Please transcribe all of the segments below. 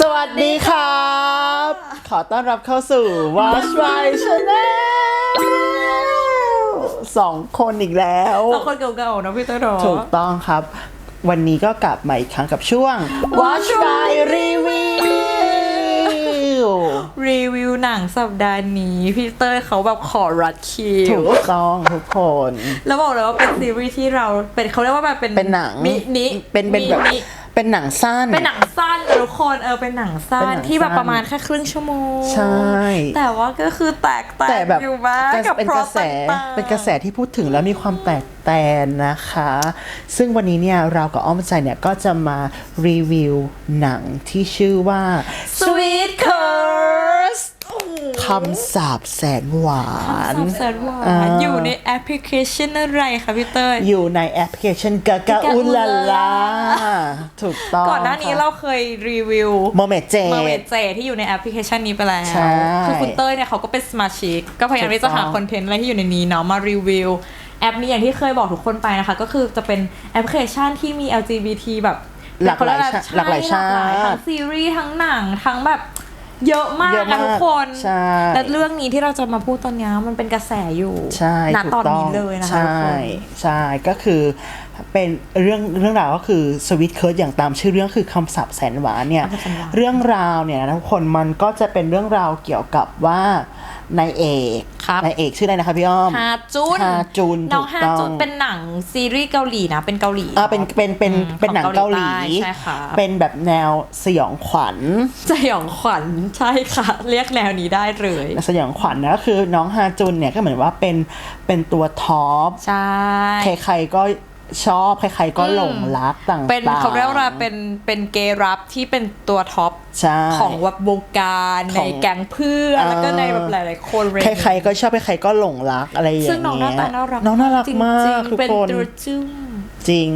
สวัสดีครับ ขอต้อนรับเข้าสู่ Watch My Channel สองคนอีกแล้ว สองคนเก่าๆนะพี่เต้ยเนาะถูกต้องครับ วันนี้ก็กลับมาอีกครั้งกับช่วง Watch My Review รีวิวหนังสัปดาห์นี้พี่เต้ยเขาแบบขอรัดคิถูวกต้องทุกคน แล้วบอกเลยว่าเป็นซีรีส์ที่เราเป็นเขาเรียกว่าแบบเป็นเป็นหนังมินิเป็นเป็นแบบมินิ เป็นหนังสั้น เป็นหนังสั้นทุกคนเออเป็นหนังสั้เป็นนหนังที่แบบสั้นประมาณแค่ครึ่งชั่วโมงใช่ แต่ว่าก็คือแตกต่างแต่แบบอยู่มากกับเป็นพกร็อระพแสต่างๆ เป็นกระแสที่พูดถึงแล้วมีความแตกแตนนะคะ ซึ่งวันนี้เนี่ยเรากับอ้อมใจเนี่ยก็จะมารีวิวหนังที่ชื่อว่า Sweet Curse คำสาปแสนหวาน ซับเซิร์หวาอ่านอยู่ในแอปพลิเคชันอะไรคะพี่เต้ย อยู่ในแอปพลิเคชันกากา Gaga อุลา Ulala ลา ถูกต้องก่อนหน้านี้เราเคยรีวิวโมเมเจเมอร์เวเจที่อยู่ในแอปพลิเคชันนี้ไปแล้วใช่คือคุณเต้ยเนี่ยเขาก็เป็นสมาชิก ก็พยายามที่จะหาถูกต้องคอนเทนต์อะไรที่อยู่ในนี้เนาะมารีวิวแอปนี้อย่างที่เคยบอกทุกคนไปนะคะ ก็คือจะเป็นแอปพลิเคชันที่มี LGBT แบบหลากหลายเขเรีชาติหลากหลายชาติใหลายทั้งซีรีส์ทั้งหนังทั้งแบบเยอะมากเยอะมากนะทุกคนใช่และเรื่องนี้ที่เราจะมาพูดตอนนี้มันเป็นกระแสอยู่ใช่ณถูกตอนต้องนี้เลยนะคะใช่ทุกคนใช่ก็คือ เป็นเรื่องเรื่องราวก็คือสวิตเคิร์ดอย่างตามชื่อเรื่องคือคำศัพท์แสนหวานเนี่ยคำศัพท์แสนหวานเรื่องราวเนี่ยนะทุกคนมันก็จะเป็นเรื่องราวเกี่ยวกับว่านายเอกครับนายเอกชื่ออะไรนะคะพี่อ้อมฮาจุนฮาจุนน้องถูกฮาต้องจุนเป็นหนังซีรีส์เกาหลีนะเป็นเกาหลีอ่าเป็นเป็นเป็นอืมเป็นหนังของเกาเกาหหลีลีใต้ใช่ค่ะเป็นแบบแนวสยองขวัญสยองขวัญใช่ค่ะ เรียกแนวนี้ได้เลยสยองขวัญนะก็คือน้องฮาจุนเนี่ยก็เหมือนว่าเป็นเป็นตัวท็อปใช่ใครๆก็ ชอบใครๆก็หลงรักต่างๆเป็นเขาเรียกว่าเป็นเป็นเกย์รับที่เป็นตัวท็อปใช่ของวับวงการขในองแก๊งเพื่อนแล้วก็ในแบบหลายๆคนเลยใครๆก็ชอบใครๆก็หลงรักอะไรอย่างเงี้ยซึ่งน้องหน้าตาน่ารักน้องน่ารักจงๆมากทุกเป็นคนตัวจุ้มจริง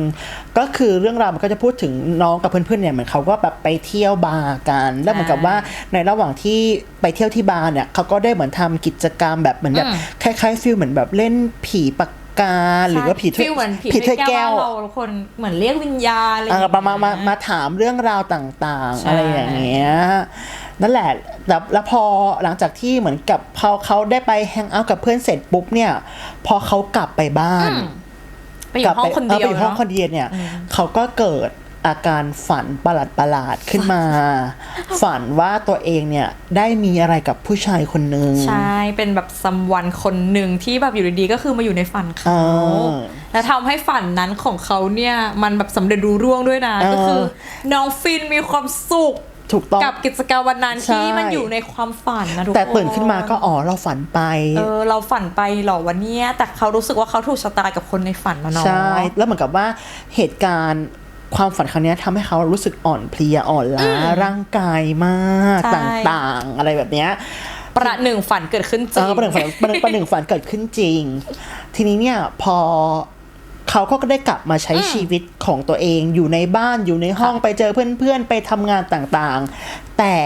ก็คือเรื่องราวมันก็จะพูดถึงน้องกับเพื่อนๆเนี่ยเหมือนเขาก็แบบไปเที่ยวบาร์กันแล้วเหมือนกับว่าในระหว่างที่ไปเที่ยวที่บาร์เนี่ยเขาก็ได้เหมือนทำกิจกรรมแบบเหมือนแบบคล้ายๆฟิลเหมือนแบบเล่นผีปาก กาหรือว่าผีถ้วยฟีลเหมือนผีผีถ้วยถ้วยแก้แก้ววเราทุกคนเหมือนเรียกวิญญาณอะไรอย่งเอเงี้อยมามามามาถามเรื่องราวต่างๆใช่อะไรอย่างเงี้ยนั่นแหละแล้วแล้วพอหลังจากที่เหมือนกับพอเขาได้ไปแฮงเอาท์กับเพื่อนเสร็จปุ๊บเนี่ย พอเขากลับไปบ้าน ไปอยู่ห้องคนเดียวไปอยู่ห้องเนาะคนเดียวเนี่ยเขาก็เกิด อาการฝันประหลาดประหลาดๆขึ้นมา ฝันว่าตัวเองเนี่ยได้มีอะไรกับผู้ชายคนหนึ่งใช่เป็นแบบซัมวันคนหนึ่งที่แบบอยู่ดีๆก็คือมาอยู่ในฝันเขาอ่าแล้วทำให้ฝันนั้นของเขาเนี่ยมันแบบสำเร็จรูร่วงด้วยนะเออก็คือน้องฟินมีความสุขถูกต้องกับกิจกรรมวันนั้นใช่ที่มันอยู่ในความฝันนะทุกคนแต่ตื่นขึ้นมาก็อ๋อเราฝันไป เออเราฝันไปเหรอวันเนี้ยแต่เขารู้สึกว่าเขาถูกชะตากับคนในฝันนะเนาะใช่ แล้วเหมือนกับว่าเหตุการณ์ ความฝันครั้งเนี้ยทำให้เขารู้สึกอ่อนเพลียอ่อนล้าร่างกายมากใช่ต่างๆ อะไรแบบเนี้ยประหนึ่งฝันเกิดขึ้นจเอริงอประหนึ่งฝันประหนึ่งประหนึ่งฝันเกิดขึ้นจริง ทีนี้เนี่ยพอเขาก็ได้กลับมาใช้ชีวิตของตัวเองอยู่ในบ้านอยู่ในห้องไปเจอเพื่อนๆ ไปทำงานต่างๆ แต่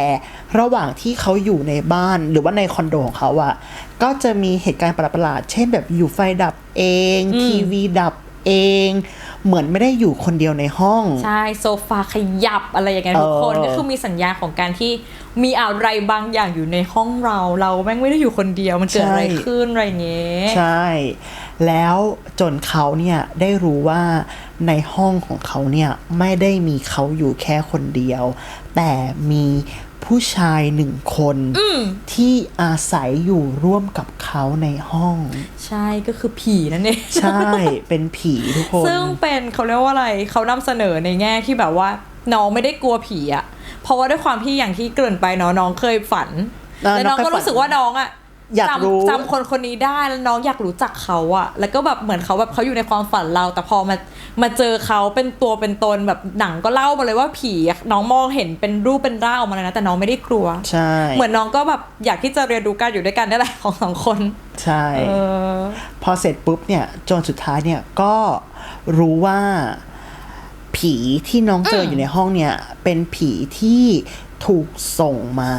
ระหว่างที่เขาอยู่ในบ้านหรือว่าในคอนโดของเขาอะก็จะมีเหตุการณ์ประหลาดๆเช่นแบบอยู่ไฟดับเอง ทีวีดับ เอง เหมือนไม่ได้อยู่คนเดียวในห้อง ใช่ โซฟาขยับอะไรอย่างเงี้ยทุกคนเออก็คือมีสัญญาณของการที่มีอะไรบางอย่างอยู่ในห้องเรา เราแม่งไม่ได้อยู่คนเดียวมันเกิดอะไรขึ้นอะไรเงี้ยใช่ แล้วจนเขาเนี่ยได้รู้ว่าในห้องของเขาเนี่ยไม่ได้มีเขาอยู่แค่คนเดียว แต่มี ผู้ชายหนึ่งคนที่อาศัยอยู่ร่วมกับเขาในห้อง ใช่ก็คือผีนั่นเองใช่เป็นผีทุกคน ซึ่งเป็นเขาเรียกว่าอะไรเขานำเสนอในแง่ที่แบบว่าน้องไม่ได้กลัวผีอะเพราะว่าด้วยความที่อย่างที่เกริ่นไปเนาะน้องเคยฝันอ่าแล้วน้องน้องเคยก็รู้สึกว่าน้องอะ อยากรู้ จำจำคนคนนี้ได้แล้วน้องอยากรู้จักเขาอะแล้วก็แบบเหมือนเขาแบบเขาอยู่ในความฝันเรา แต่พอมามาเจอเขาเป็นตัวเป็นตนแบบหนังก็เล่ามาเลยว่าผีอะน้องมองเห็นเป็นรูปเป็นร่างออกมาเลยนะแต่น้องไม่ได้กลัว ใช่ เหมือนน้องก็แบบอยากที่จะเรียนรู้การอยู่ด้วยกันนี่แหละของสองคน ใช่ เออ พอเสร็จปุ๊บเนี่ยจนสุดท้ายเนี่ยก็รู้ว่า ผีที่น้องเจออยู่ในห้องเนี่ย เป็นผีที่ถูกส่งมา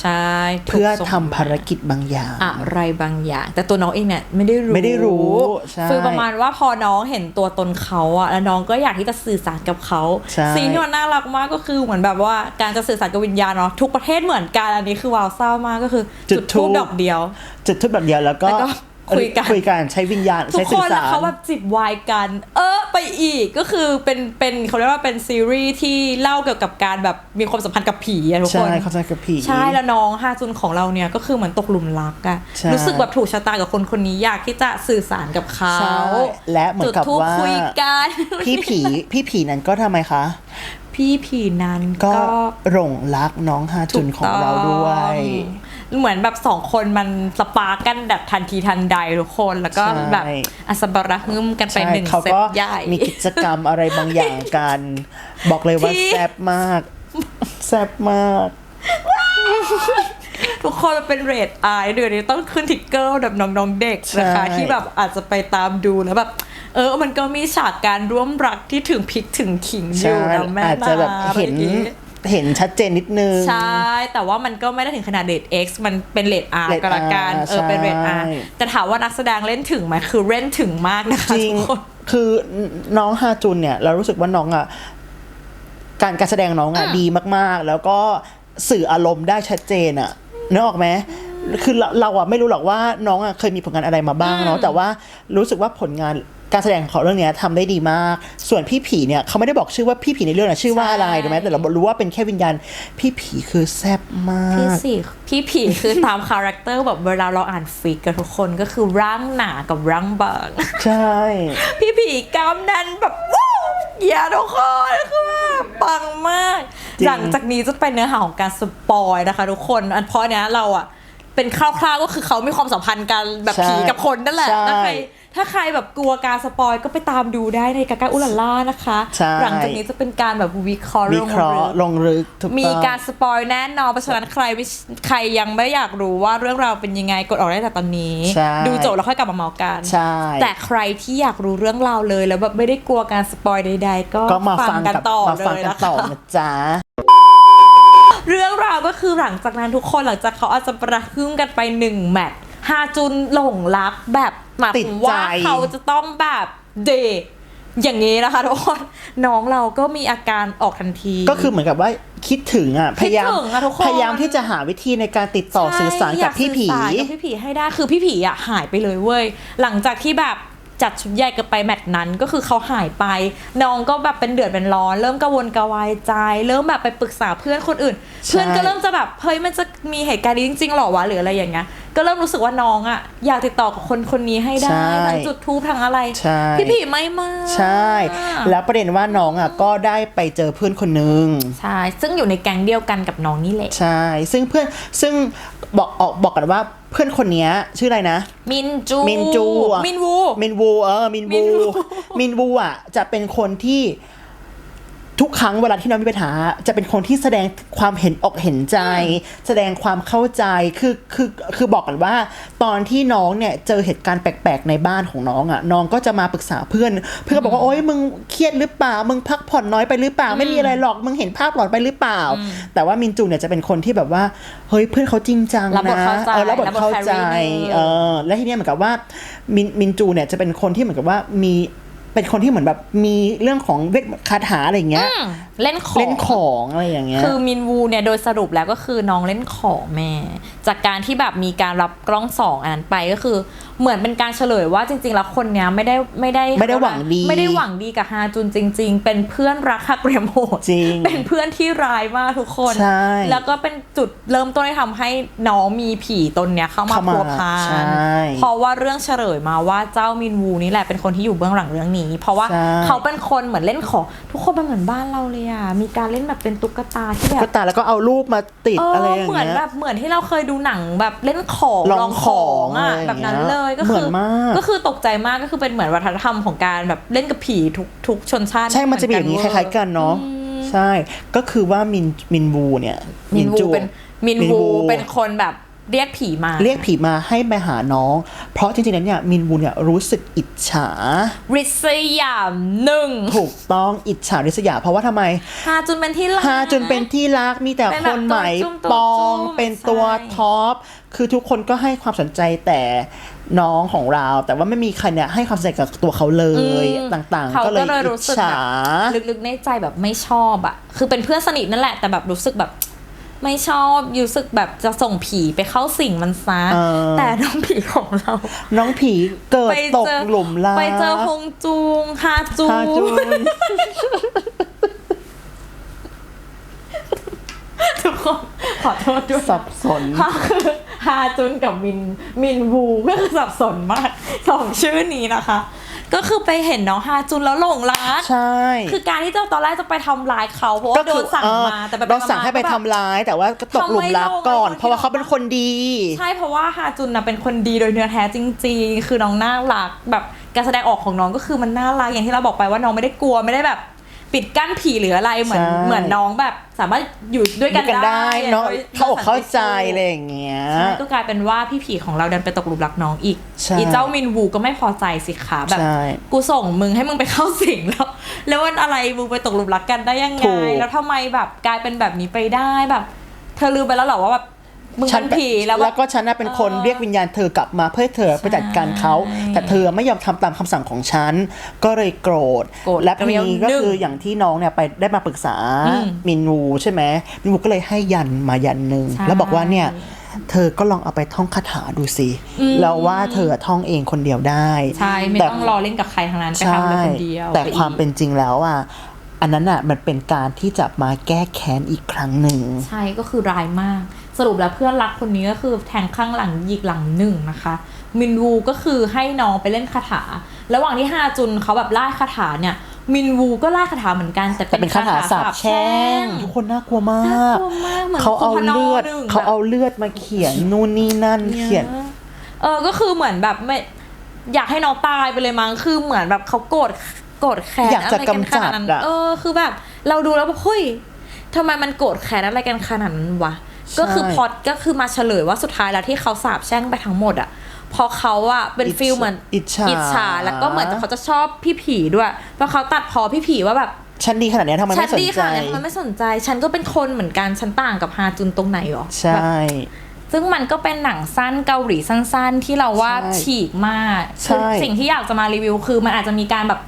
ใช่ถูกเพื่อส่งทำภารกิจบางอย่าง อะไรบางอย่าง แต่ตัวน้องเองเนี่ยไม่ได้รู้ไม่ได้รู้ใช่คือประมาณว่าพอน้องเห็นตัวตนเขาอะแล้วน้องก็อยากที่จะสื่อสารกับเขาใช่สิ่งที่มันน่ารักมากก็คือเหมือนแบบว่าการจะสื่อสารกับวิญญาณเนาะทุกประเทศเหมือนกันอันนี้คือว้าวเศร้ามากก็คือ จุดทูบดอกเดียว จุดทุบแบบเดียวแล้วก็แล้วก็ คุยกันคุยกันใช้วิญญาณทุใช้กคสื่อนแล้วสารเขาแบบจิบวายกัน เออไปอีกก็คือเป็นเป็นเขาเรียกว่าเป็นซีรีส์ที่เล่าเกี่ยวกับการแบบมีความสัมพันธ์กับผีอะทุกคใช่นเขาใช้กับผีใช่แล้วน้องฮาจุนของเราเนี่ยก็คือเหมือนตกหลุมรักอะใช่รู้สึกแบบถูกชะตากับคนคนนี้อยากที่จะสื่อสารกับเขาใช่และเหมือนกับจุดธูปว่าคุยกันพี่ผีพี่ผีนั้นก็ทำไมคะพี่ผีนั้นก็ก็หลงรักน้องฮาจุนของเราด้วย เหมือนแบบสองคนมันสปาร์กกันแบบทันทีทันใดทุกคนแล้วก็ใช่แบบอัสบาระฮึมกันไปใช่หนึ่งเขาเซตก็ใหญ่มีกิจกรรมอะไรบางอย่างกัน บอกเลยว่าที่แซ่บมากแซ่บมาก ทุกคนมันเป็นเรทไอเดี๋ยวนี้ต้องขึ้นทิกเกอร์แบบน้องๆเด็กนะคะใช่ที่แบบอาจจะไปตามดูแล้วแบบเออ มันก็มีฉากการร่วมรักที่ถึงพริกถึงขิงอใช่ยู่นะแม่อาจจะแบบนะเห็น อะไรอย่างงี้เห็นชัดเจนนิดนึง ใช่ แต่ว่ามันก็ไม่ได้ถึงขนาดเรท X มันเป็นเรท R เรทก็แล้วกัน R เออ เป็นเรท R ใช่ แต่ถามว่านักแสดงเล่นถึงไหมคือเล่นถึงมากนะคะจริง ทุกคน คือน้องฮาจุนเนี่ย เรารู้สึกว่าน้องอะ การการแสดงน้องอะดีมากๆ แล้วก็สื่ออารมณ์ได้ชัดเจนอะนึกออกไหมคือเราเราอะไม่รู้หรอกว่าน้องอะเคยมีผลงานอะไรมาบ้างเนาะแต่ว่ารู้สึกว่าผลงาน การแสดงของเขาเรื่องเนี้ยทำได้ดีมาก ส่วนพี่ผีเนี่ยเขาไม่ได้บอกชื่อว่าพี่ผีในเรื่องน่ะชื่อว่าอะไรใช่ถูกไหมแต่เรารู้ว่าเป็นแค่วิญญาณ พี่ผีคือแซ่บมาพี่กสี่พี่ผีคือตามคาแรคเตอร์แบบเวลาเราอ่านฟิกกับทุกคนก็คือร่างหนากับร่างบางใช่ พี่ผีกล้ามแนั้นแบบว้าวอย่าทุกคนคือแบบปังมากจริงหลังจากนี้จะเป็นเนื้อหาของการสปอยนะคะ ทุกคนอันเพราะเนี้ยเราอะเป็นคร่าวๆก็คือเขามีความสัมพันธ์กันแบบผีกับคนนั่นแหละใช่ถ้าใคร ถ้าใครแบบกลัวการสปอยก็ไปตามดูได้ในกากาอุลาล่านะคะ ใช่ หลังจากนี้จะเป็นการแบบวิเคราะห์วิเคราะห์องลึกลงลึกถูกต้องมีการสปอยแน่นอนเพราะฉะนั้นใครไม่ใครยังไม่อยากรู้ว่าเรื่องราวเป็นยังไงกดออกได้แต่ตอนนี้ ใช่ดูจบแล้วค่อยกลับมาเมากัน ใช่ แต่ใครที่อยากรู้เรื่องราวเลยแล้วแบบไม่ได้กลัวการสปอยใดๆ ก็ก็มาฟังกันกับต่อมาเลฟังยกันนะต่อคะนะจ๊ะ เรื่องราวก็คือหลังจากนั้นทุกคนหลังจากเขาอาจจะประฮึ่มกันไปหนึ่งแมตช์ ฮาจุนหลงรักแบบหมายติดถึงใจ ว่าเขาจะต้องแบบเดทอย่างนี้นะคะทุกคนน้องเราก็มีอาการออกทันที ก็คือเหมือนกับว่าคิดถึงอะพยายามคิดถึงอะทุกคน พยายามที่จะหาวิธีในการติดต่อสื่อสารกับพี่ผี ใช่อยากสื่อสารกับพี่ผีให้ได้คือพี่ผีอะหายไปเลยเว้ย หลังจากที่แบบจัดชุดใหญ่กันไปแมตช์นั้นก็คือเขาหายไป น้องก็แบบเป็นเดือดเป็นร้อน เริ่มกังวลกระวายใจ เริ่มแบบไปปรึกษาเพื่อนคนอื่น ใช่ เพื่อนก็เริ่มจะแบบเฮ้ยมันจะมีเหตุการณ์นี้จริงๆหรอวะหรืออะไรอย่างเงี้ย ก็เริ่มรู้สึกว่าน้องอะ อยากติดต่อกับคนคนนี้ให้ได้ใช่ทั้งจุดทูปทั้งอะไร ใช่ พี่ผีไม่มาใช่ แล้วประเด็นว่าน้องอะก็ได้ไปเจอเพื่อนคนนึง ใช่ ซึ่งอยู่ในแก๊งเดียวกันกับน้องนี่แหละ ใช่ ซึ่งเพื่อนซึ่งบอกออกบอกกันว่าเพื่อนคนเนี้ยชื่ออะไรนะ มินจู มินจูอะ มินวู มินวูเออมินมิวูนวู มินวูอะจะเป็นคนที่ ทุกครั้งเวลาที่น้องมีปัญหา จะเป็นคนที่แสดงความเห็นอกเห็นใจ แสดงความเข้าใจคือคือคือบอกกันว่า ตอนที่น้องเนี่ยเจอเหตุการณ์แปลกๆในบ้านของน้องอะ น้องก็จะมาปรึกษาเพื่อน เพื่อนก็บอกว่าโอ๊ยมึงเครียดหรือเปล่ามึงพักผ่อนน้อยไปหรือเปล่าไม่มีอะไรหรอกมึงเห็นภาพหลอนไปหรือเปล่า แต่ว่ามินจูเนี่ยจะเป็นคนที่แบบว่าเฮ้ยเพื่อนเขาจริงจังรับบทนะเข้าใจเออรับบทเข้าใจรับบท carry นิดนึงเออและทีเนี้ยเหมือนกับว่ามินมินจูเนี่ยจะเป็นคนที่เหมือนกับว่ามี เป็นคนที่เหมือนแบบมีเรื่องของเวทคาถาอะไรอย่างเงี้ยอืมเล่นของเล่นของอะไรอย่างเงี้ย คือมินวูเนี่ยโดยสรุปแล้วก็คือน้องเล่นของแม่ จากการที่แบบมีการรับกล้องสองอันนั้นไปก็คือ เหมือนเป็นการเฉลยว่าจริง ๆ แล้วคนเนี้ยไม่ได้ไม่ได้ไม่ได้หวังดีไม่ได้หวังดีกับฮาจุนจริง ๆ เป็นเพื่อนรักหักเหลี่ยมโหดจริง เป็นเพื่อนที่ร้ายมากทุกคนใช่แล้วก็เป็นจุดเริ่มต้นที่ทำให้น้องมีผีตนเนี้ยเข้ามาเข้ามาพัวพัใช่นเพราะว่าเรื่องเฉลยมาว่าเจ้ามินวูนี่แหละเป็นคนที่อยู่เบื้องหลังเรื่องนี้ เพราะว่าใช่เขาเป็นคนเหมือนเล่นของทุกคนมันเหมือนบ้านเราเลยอะมีการเล่นแบบเป็นตุ๊กตาที่แบบก็ตาแล้วก็เอารูปมาติดเออะไรออย่างเหมือนเงี้ยแบบเหมือนที่เราเคยดูหนังแบบเล่นของลองของอะไรอะอย่างเงี้ยแบบนั้นเลยก็เหมืคืออนมากก็คือตกใจมากก็คือเป็นเหมือนวัฒนธรรมของการแบบเล่นกับผีทุกทุกชนชาติ ใช่มันจะมีอย่างนี้คล้ายๆกันเนาะใช่ก็คือว่ามินมินวูเนี่ยมินวูจูเป็นมินมินวูวูเป็นคนแบบเรียกผีมา เรียกผีมาให้มาหาน้อง เพราะจริงๆแล้วเนี่ยมินวูเนี่ยรู้สึกอิจฉา ริษยาหนึ่งถูกต้องอิจฉาริษยา เพราะว่าทำไมฮาจุนเป็นที่รักฮาจนเป็นที่รักมีแต่เป็นคแบบนใหม่ตัวจุ้มตัวปองจุ้มเป็นตัวใช่ท็อปคือทุกคนก็ให้ความสนใจแต่ น้องของเรา แต่ว่าไม่มีใครเนี่ยให้ความสนใจกับตัวเขาเลยอืมต่างๆเขาก็เลยก็เลยอิรู้จสึกฉาแบบลึกๆในใจแบบไม่ชอบอะคือเป็นเพื่อนสนิทนั่นแหละแต่แบบรู้สึกแบบ ไม่ชอบรู้สึกแบบจะส่งผีไปเข้าสิงมันซะเออแต่น้องผีของเรา น้องผีเกิดไปตกเจอหลุมรักไปเจอฮงจูงฮาจูฮาจูนทุกคนขอโทษด้วยสับสนฮาคือ ฮาจุนกับมินมินวูก็คือสับสนมากสองชื่อนี้นะคะ ก็คือไปเห็นน้องฮาจุนแล้วหลงรัก ใช่คือการที่เจ้าตอนแรกจะไปทำร้ายเขาเพราะว่าโดนสั่งเออมาแต่แบบเราสั่งให้ไปทำร้าย แต่ว่าก็ตกหลุมรักก่อน เพราะว่าเขาเป็นคนดี ใช่เพราะว่าฮาจุนนะเป็นคนดีโดยเนื้อแท้จริง ๆ คือน้องน่ารักแบบการแสดงออกของน้องก็คือมันน่ารักอย่างที่เราบอกไปว่าน้องไม่ได้กลัวไม่ได้แบบ ปิดกั้นผีหรืออะไรเหมือนใช่ เหมือนน้องแบบ สามารถอยู่ด้วยกันกันได้ได้เนาะโดยเข้าอกเข้าใจโดยสันติสุขอะไรอย่างเงี้ย ใช่ก็กลายเป็นว่าพี่ผีของเราดันไปตกหลุมรักน้องอีกใช่อีเจ้ามินวูก็ไม่พอใจสิคะแบบ ใช่กูส่งมึงให้มึงไปเข้าสิงแล้ว แล้ววันอะไรมึงไปตกหลุมรักกันได้ยังไง ถูก แล้วทำไมแบบกลายเป็นแบบนี้ไปได้แบบ เธอลืมไปแล้วเหรอว่าแบบ มึงเป็นผีแล้วแล้วแบบก็ฉันน่ะเป็นคนเออเรียกวิญญาณเธอกลับมาเพื่อให้เธอไปจัดการเขาใช่แต่เธอไม่ยอมทำตามคำสั่งของฉัน ก็เลยโกรธ โกรธและทีเกลียวนี้ก็หนึ่งคืออย่างที่น้องเนี่ยไปได้มาปรึกษาอืมมินวูใช่ไหมมินวูก็เลยให้ยันมายันหนึ่งใช่ แล้วบอกว่าเนี่ยเธอก็ลองเอาไปท่องคาถาดูสิอืมแล้วว่าเธอท่องเองคนเดียวได้ ใช่ไม่แต่ต้องรอเล่นกับใครทั้งนั้นไปใช่ทำเลยคนเดียวแต่ไปอีก ความเป็นจริงแล้วอะอันนั้นอะมันเป็นการที่จะมาแก้แค้นอีกครั้งหนึ่ง ใช่ก็คือร้ายมาก สรุปแล้วเพื่อนรักคนนี้ก็คือแทงข้างหลังหยิกหลังหนึ่งนะคะ มินวูก็คือให้น้องไปเล่นคาถา ระหว่างที่ฮาจุนเขาแบบไล่คาถาเนี่ยมินวูก็ไล่คาถาเหมือนกันแต่แต่เป็นคาถาสาบแช่งงทุกคนน่ากลัวมาน่ากกลัวมากเหมือนเขาเอาคุณพนเลือดหนึ่งเขาเอาเลือดมาเขียนนู่นนี่นั่นเขียน เออก็คือเหมือนแบบไม่อยากให้น้องตายไปเลยมั้งคือเหมือนแบบเขาโกรธโกรธแค้นอยากจะไรนขนาดนั้นกำจัดอะเออคือแบบ เราดูแล้วแบบเฮ้ยทำไมมันโกรธแค้นอะไรกันขนาดนั้นวะ ก็คือพล็อดก็คือมาเฉลยว่าสุดท้ายแล้วที่เขาสาบแช่งไปทั้งหมดอะเพอเขาอะเป็นฟิลเหมือนอิจฉาฉาแล้วก็เหมือนเขาจะชอบพี่ผีด้วยเพราะเขาตัดพอพี่ผีว่าแบบฉันดีขนาดเนี้ยทำไมฉัไม่สนดีใจค่ะทำไมไม่สนใจ ฉันก็เป็นคนเหมือนกันฉันต่างกับฮาจุนตรงไหนหรอใช่ ซึ่งมันก็เป็นหนังสั้นเกาหลีสั้น ๆ ที่เราว่าใช่ฉีกมากใช่คือสิ่งที่อยากจะมารีวิวคือมันอาจจะมีการแบบ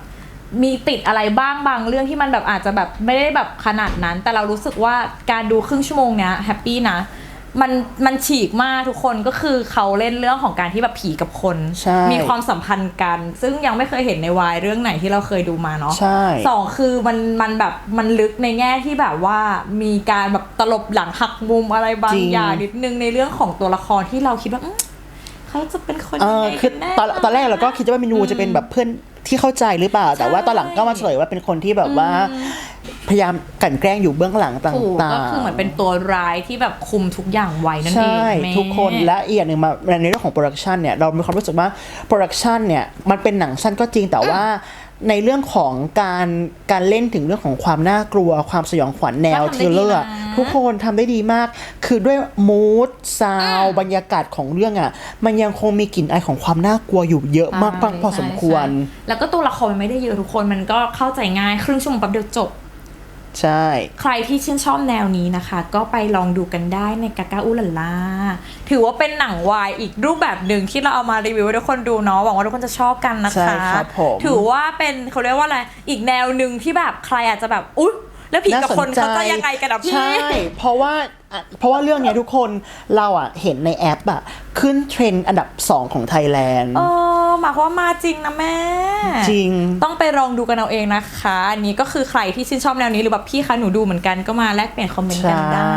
มีติดอะไรบ้างบางเรื่องที่มันแบบอาจจะแบบไม่ได้แบบขนาดนั้น แต่เรารู้สึกว่าการดูครึ่งชั่วโมงเนี้ยแฮปปี้นะมันมันฉีกมากทุกคนก็คือเขาเล่นเรื่องของการที่แบบผีกับคน ใช่มีความสัมพันธ์กัน ซึ่งยังไม่เคยเห็นในวายเรื่องไหนที่เราเคยดูมาเนาะใช่ สองคือมันมันแบบมันลึกในแง่ที่แบบว่ามีการแบบตลบหลังหักมุมอะไรบางจริง อย่างนิดนึงในเรื่องของตัวละครที่เราคิดว่าอืมเขาจะเป็นคนเอยังอไงคืกัอนแน่ ตอนตอนแรกเราก็คิดว่ามินูจะเป็นแบบเพื่อน ที่เข้าใจหรือเปล่า แต่ว่าตอนหลังก็มาเฉลยว่าเป็นคนที่แบบว่า พยายามกลั่นแกล้งอยู่เบื้องหลังต่างถูกๆ ก็คือเหมือนเป็นตัวร้ายที่แบบคุมทุกอย่างไว้นั่นเองใช่ แม่ ทุกคนและอีกอย่างหนึ่งมาในเรื่องของโปรดักชันเนี่ย เรามีความรู้สึกว่าโปรดักชันเนี่ย มันเป็นหนังสั้นก็จริงแต่ว่า ในเรื่องของการการเล่นถึงเรื่องของความน่ากลัว ความสยองขวัญแนวก็ทำได้ทริลเลอร์ดีนะทุกคนทำได้ดีมาก คือด้วยมูดซาวบรรยากาศของเรื่องอะ มันยังคงมีกลิ่นอายของความน่ากลัวอยู่เยอะมากใช่พอสมควรใช่แล้วก็ตัวละครมันไม่ได้เยอะทุกคนมันก็เข้าใจง่ายครึ่งชั่วโมงแป๊บเดียวจบ ใช่ ใครที่ชื่นชอบแนวนี้นะคะ ก็ไปลองดูกันได้ในกากาอุลลาถือว่าเป็นหนังวายอีกรูปแบบหนึ่งที่เราเอามารีวิวให้ทุกคนดูเนาะหวังว่าทุกคนจะชอบกันนะคะ ใช่ครับผมถือว่าเป็นเขาเรียกว่าอะไรอีกแนวหนึ่งที่แบบใครอาจจะแบบอุ๊ยแล้วผีกับคนเขาจะยังไงกันอะพี่ใช่ เพราะว่าอะเพราะว่าเรื่องเนี้ยทุกคนเราอะเห็นในแอปอะขึ้นเทรนด์อันดับ 2 ของไทยแลนด์เออ หมายความว่ามาจริงนะแม่ จริง ต้องไปลองดูกันเอาเองนะคะอันนี้ก็คือใครที่ชื่นชอบแนวนี้หรือแบบพี่คะหนูดูเหมือนกันก็มาแลกเปลี่ยนคอมเมนต์กันได้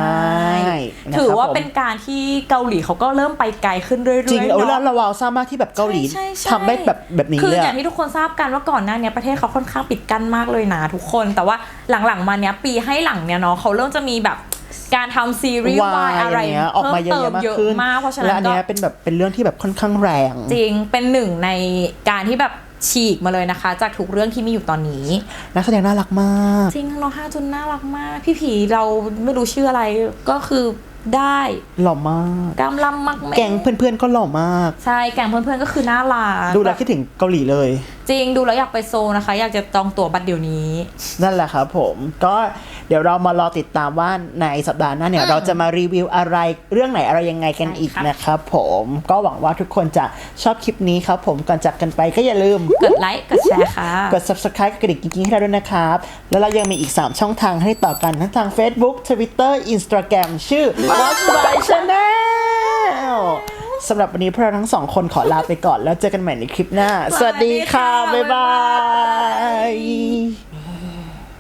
ใช่นะครับถือว่าผมเป็นการที่เกาหลีเขาก็เริ่มไปไกลขึ้นเรื่อยๆจริงเออเนาะแล้วเราวาวซ่ามากที่แบบเกาหลีใช่ใช่ทำได้แบบแบบนี้คือเลยออะย่างที่ทุกคนทราบกันว่าก่อนหน้าเนี้ยประเทศเขาค่อนข้างปิดกั้นมากเลยนะทุกคน แต่ว่าหลังๆมาเนี้ยปีให้หลังเนี้ยเนาะเขาเริ่มจะมีแบบ การทำซีรีส์วายอะไรย่างเงี้ยออกมาเยอะเพิ่มแยะมากเยอะขึ้นมากเพราะฉะและนั้อันนก็เนี้ยเป็นแบบเป็นเรื่องที่แบบค่อนข้างแรง จริงเป็นหนึ่งในการที่แบบฉีกมาเลยนะคะ จากทุกเรื่องที่มีอยู่ตอนนี้นักแสดงน่ารักมากจริงน้องห้าจุนน่ารักมาก พี่ผีเราไม่รู้ชื่ออะไรก็คือได้หล่อมากกล้ามล่ำมากม่แก๊งเพื่อนๆก็หล่อมาก ใช่แก๊งเพื่อนๆก็คือน่ารักดูแล้วคิดถึงเกาหลีเลยจริงดูแล้วอยากไปโซลนะคะ อยากจะจองตั๋วบัตรเดี๋ยวนี้ นั่นแหละครับผมก็เดี๋ยวเรามารอติดตามว่าในสัปดาห์หน้าเนี่ย เราจะมารีวิวอะไรเรื่องไหนอะไรยังไงกันใช่อีกครับนะครับผมก็หวังว่าทุกคนจะชอบคลิปนี้ครับผมก่อนจากกันไปก็อย่าลืม กดไลค์กดแชร์ค่ะ กด subscribe กระดิ่งกิ๊งๆให้เราด้วยนะครับ แล้วเรายังมีอีก 3 ช่องทางให้ต่อกันทั้งทาง Facebook Twitter Instagram ชื่อ Watch by Channel สำหรับวันนี้พวกเราทั้งสองคนขอลาไปก่อนแล้วเจอกันใหม่ในคลิปหน้า สวัสดีค่ะสวัสดีค่ะบ๊ายบาย